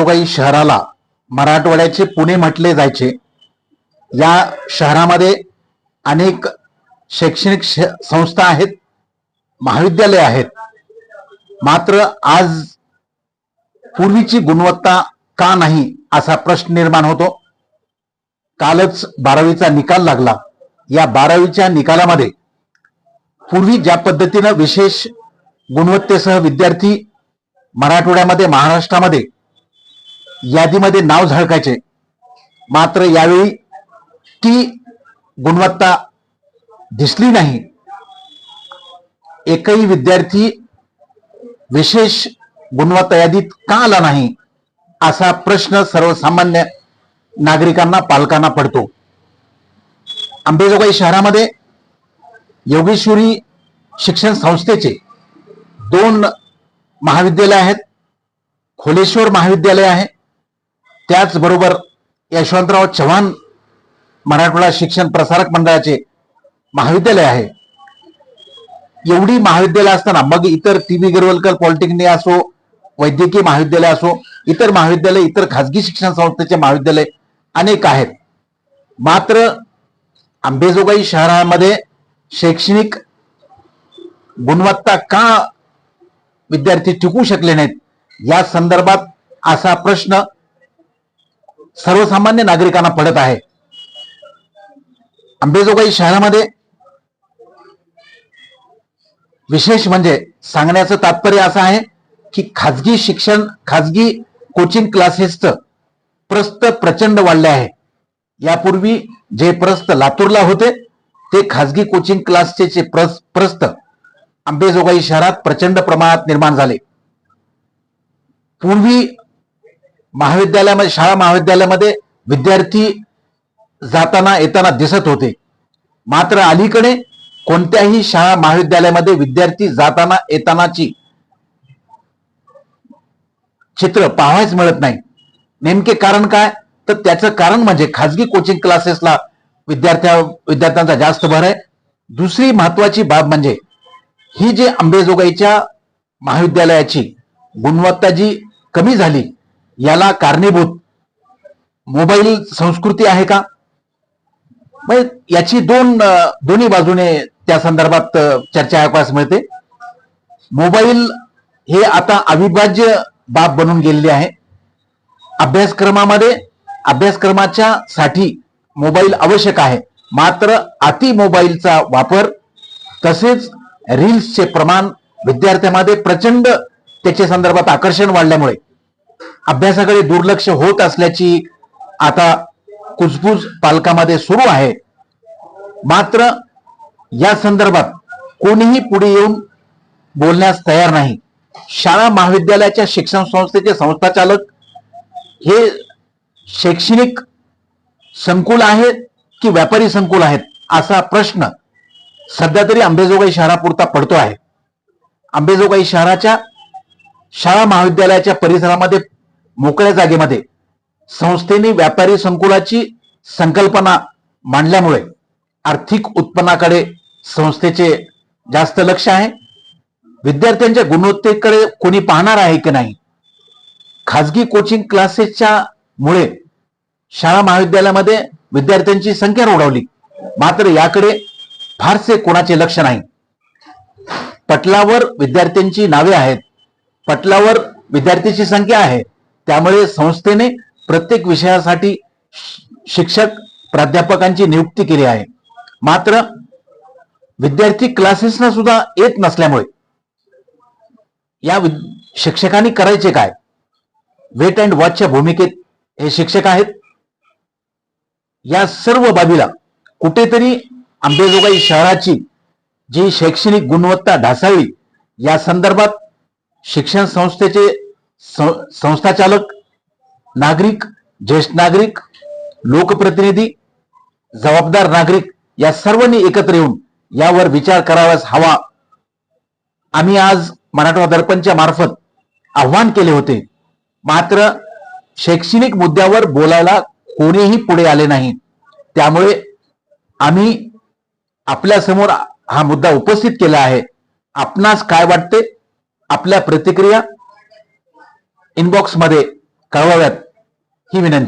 काही शहराला मराठवाड्याचे पुणे म्हटले जायचे. या शहरामध्ये अनेक शैक्षणिक श- संस्था आहेत महाविद्यालय आहेत. मात्र आज पूर्वीची गुणवत्ता का नाही असा प्रश्न निर्माण होतो. कालच बारावीचा निकाल लागला. या बारावीच्या निकालामध्ये पूर्वी ज्या पद्धतीनं विशेष गुणवत्तेसह विद्यार्थी मराठवाड्यामध्ये महाराष्ट्रामध्ये यादीमध्ये नाव झळकायचे. मात्र यावेळी ती गुणवत्ता दिसली नाही. एकही विद्यार्थी विशेष गुणवत्ता यादीत का आला नाही असा प्रश्न सर्वसामान्य नागरिकांना पालकांना पडतो. अंबेजोगाई शहरामध्ये योगेश्वरी शिक्षण संस्थेचे दोन महाविद्यालय आहेत. खोलेश्वर महाविद्यालय आहे. त्याचबरोबर यशवंतराव चव्हाण मराठवाडा शिक्षण प्रसारक मंडळाचे महाविद्यालय आहे. एवढी महाविद्यालय असताना मग इतर टी व्ही गिरवलकर पॉलिटेक्निक असो वैद्यकीय महाविद्यालय असो इतर महाविद्यालय इतर खाजगी शिक्षण संस्थेचे महाविद्यालय अनेक आहेत. मात्र अंबेजोगाई शहरामध्ये शैक्षणिक गुणवत्ता का विद्यार्थी टिकू शकले नाहीत? या संदर्भात असा प्रश्न सर्वसामान्य नागरिकांना पडत आहे. अंबेजोगाई शहरामध्ये विशेष म्हणजे सांगण्याचं तात्पर्य असं आहे की खाजगी शिक्षण खाजगी कोचिंग क्लासेसचं प्रस्त प्रचंड वाढले आहे. यापूर्वी जे प्रस्त लातूरला होते ते खाजगी कोचिंग क्लासचे जे प्रस्त अंबेजोगाई शहरात प्रचंड प्रमाणात निर्माण झाले. पूर्वी महाविद्यालयामध्ये शाळा महाविद्यालयामध्ये विद्यार्थी जाताना येताना दिसत होते. मात्र अलीकडे कोणत्याही शाळा महाविद्यालयामध्ये विद्यार्थी जाताना येतानाची चित्र पाहायच मिळत नाही. नेमके कारण काय? तर त्याचं कारण म्हणजे खाजगी कोचिंग क्लासेसला विद्यार्थ्या विद्यार्थ्यांचा जास्त भर आहे. दुसरी महत्वाची बाब म्हणजे ही जी अंबेजोगाईच्या महाविद्यालयाची गुणवत्ता जी कमी झाली याला कारणीभूत. मोबाईल संस्कृती आहे का? मग याची दोन दोन्ही बाजूने त्या संदर्भात चर्चा ऐकवास मिळते. मोबाईल हे आता अविभाज्य बाब बनून गेलेली आहे. अभ्यासक्रमामध्ये अभ्यासक्रमाच्या साठी मोबाईल आवश्यक आहे. मात्र अति मोबाईलचा वापर तसेच रील्सचे प्रमाण विद्यार्थ्यांमध्ये प्रचंड त्याच्या संदर्भात आकर्षण वाढल्यामुळे. अभ्यासाकडे दुर्लक्ष होत असल्याची आता कुजबूज पालकामध्ये सुरू आहे. मात्र या संदर्भात कोणीही पुढे येऊन बोलण्यास तयार नाही. शाळा महाविद्यालयाच्या शिक्षण संस्थेचे संस्थाचालक हे शैक्षणिक संकुल आहेत की व्यापारी संकुल आहेत असा प्रश्न सध्या तरी अंबेजोगाई शहरापुरता पडतो आहे. अंबेजोगाई शहराच्या शाळा महाविद्यालयाच्या परिसरामध्ये मोकळ्या जागेमध्ये. संस्थेने व्यापारी संकुलाची संकल्पना मांडल्यामुळे आर्थिक उत्पन्नाकडे संस्थेचे जास्त लक्ष आहे. विद्यार्थ्यांच्या गुणवत्तेकडे कोणी पाहणार आहे की नाही? खाजगी कोचिंग क्लासेसच्या मुळे शाळा महाविद्यालयामध्ये विद्यार्थ्यांची संख्या रोडवली. मात्र याकडे फारसे कोणाचे लक्ष नाही. पटलावर विद्यार्थ्यांची नावे आहेत. पटलावर विद्यार्थ्यांची संख्या आहे. त्यामुळे संस्थेने प्रत्येक विषयासाठी शिक्षक प्राध्यापकांची नियुक्ती केली आहे. मात्र विद्यार्थी क्लासेसना सुद्धा येत नसल्यामुळे या शिक्षकांनी करायचे काय? वेट अँड वॉचच्या भूमिकेत हे शिक्षक आहेत. या सर्व बाबीला कुठेतरी अंबेजोगाई शहराची जी शैक्षणिक गुणवत्ता ढासळली या संदर्भात शिक्षण संस्थेचे संस्थाचालक नागरिक ज्येष्ठ नागरिक लोकप्रतिनिधी जबाबदार नागरिक या सर्वांनी एकत्र येऊन यावर विचार करावाच हवा. आम्ही आज मराठवा दर्पणच्या मार्फत आव्हान केले होते. मात्र शैक्षणिक मुद्द्यावर बोलायला कोणीही पुढे आले नाही. त्यामुळे आम्ही आपल्यासमोर हा मुद्दा उपस्थित केला आहे. आपणास काय वाटते? आपल्या प्रतिक्रिया इनबॉक्समध्ये कळवाव्यात ही विनंती.